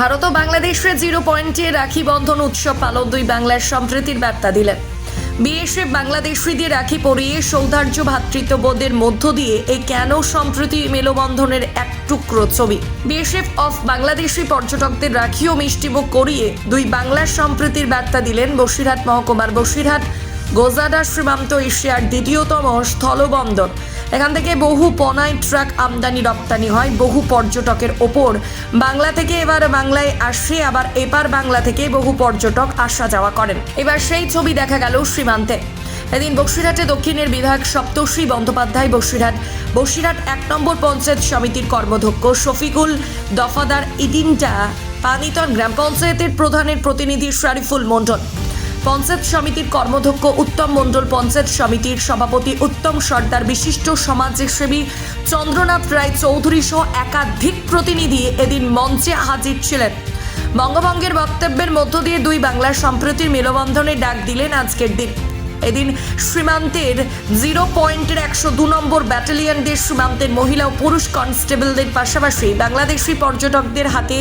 ভারত ও বাংলাদেশের জিরো পয়েন্টে রাখি বন্ধন উৎসব পালন দুই বাংলার সম্প্রীতির বার্তা দিলেন। বিএসএফ বাংলাদেশিদের রাখি পরিয়ে সৌধার্য ভ্রাতৃত্ববোধের মধ্য দিয়ে এই কেন সম্প্রীতি মেলবন্ধনের এক টুকরো ছবি। বিএসএফ অফ বাংলাদেশি পর্যটকদের রাখি ও মিষ্টিমুখ করিয়ে দুই বাংলার সম্প্রীতির বার্তা দিলেন বসিরহাট মহকুমার বসিরহাট গোজাডা সীমান্ত এশিয়ার দ্বিতীয়তম স্থলবন্দর। এখান থেকে বহু পনাই ট্রাক আমদানি, রপ্তানি হয়। বহু পর্যটকের ওপর বাংলা থেকে এবার বাংলায় আসে, আবার এপার বাংলা থেকে বহু পর্যটক আসা যাওয়া করেন। এবার সেই ছবি দেখা গেল সীমান্তে। এদিন বসিরহাটে দক্ষিণের বিধায়ক সপ্তর্ষি বন্দ্যোপাধ্যায় বসিরহাট বসিরহাট এক নম্বর পঞ্চায়েত সমিতির কর্মধ্যক্ষ শফিকুল দফাদার ইদিনটা পানিতন গ্রাম পঞ্চায়েতের প্রধানের প্রতিনিধি শরীফুল মণ্ডল। পঞ্চায়েত সমিতির কর্মধ্যক্ষ উত্তম মণ্ডল, পঞ্চায়েত সমিতির সভাপতি উত্তম সর্দার, বিশিষ্ট সমাজসেবী চন্দ্রনাথ রায় চৌধুরী সহ একাধিক প্রতিনিধি এদিন মঞ্চে হাজির ছিলেন। বঙ্গভঙ্গের বক্তব্যের মধ্য দিয়ে দুই বাংলার সম্প্রতির মেলবন্ধনে ডাক দিলেন আজকের দিন। এদিন সীমান্তের জিরো পয়েন্টের একশো দু নম্বর ব্যাটালিয়নদের সীমান্তের মহিলা ও পুরুষ কনস্টেবলদের পাশাপাশি বাংলাদেশি পর্যটকদের হাতে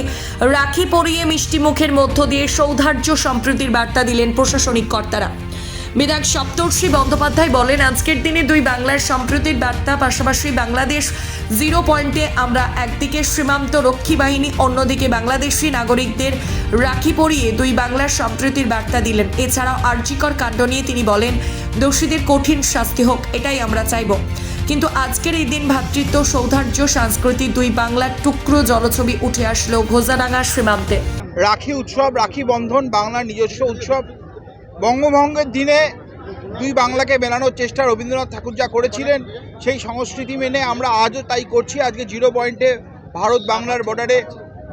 রাখি পরিয়ে মিষ্টি মুখের মধ্য দিয়ে সৌধার্য সম্প্রীতির বার্তা দিলেন প্রশাসনিক কর্তারা। বিধায়ক সপ্তর্ষি বন্দ্যোপাধ্যায় বলেন, আজকের দিনে দুই বাংলার সম্প্রীতির বার্তা, পাশাপাশি বাংলাদেশ জিরো পয়েন্টে আমরা একদিকে সীমান্ত রক্ষী বাহিনী, অন্যদিকে বাংলাদেশি নাগরিকদের রাখি পরিয়ে দুই বাংলার সম্প্রীতির বার্তা দিলেন। এছাড়াও আর্যিকর কাণ্ড নিয়ে তিনি বলেন, দোষীদের কঠিন শাস্তি হোক, এটাই আমরা চাইব। কিন্তু আজকের এই দিন ভ্রাতৃত্ব সৌধার্য সংস্কৃতি দুই বাংলার টুকরো জলছবি উঠে আসলো ঘোজাডাঙ্গা সীমান্তে। রাখি উৎসব, রাখি বন্ধন বাংলার নিজস্ব উৎসব। বঙ্গভঙ্গের দিনে দুই বাংলাকে মেলানোর চেষ্টা রবীন্দ্রনাথ ঠাকুর যা করেছিলেন, সেই সংস্কৃতি মেনে আমরা আজও তাই করছি। আজকে জিরো পয়েন্টে ভারত বাংলার বর্ডারে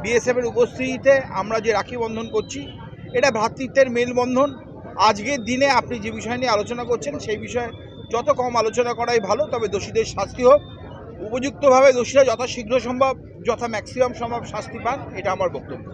বিএসএফের উপস্থিতিতে আমরা যে রাখি বন্ধন করছি, এটা ভ্রাতৃত্বের মেলবন্ধন আজকের দিনে আপনি যে বিষয় নিয়ে আলোচনা করছেন, সেই বিষয়ে যত কম আলোচনা করাই ভালো, তবে দোষীদের শাস্তি হোক। উপযুক্তভাবে দোষীরা যত শীঘ্র সম্ভব, যথা ম্যাক্সিমাম সম্ভব শাস্তি পান এটা আমার বক্তব্য।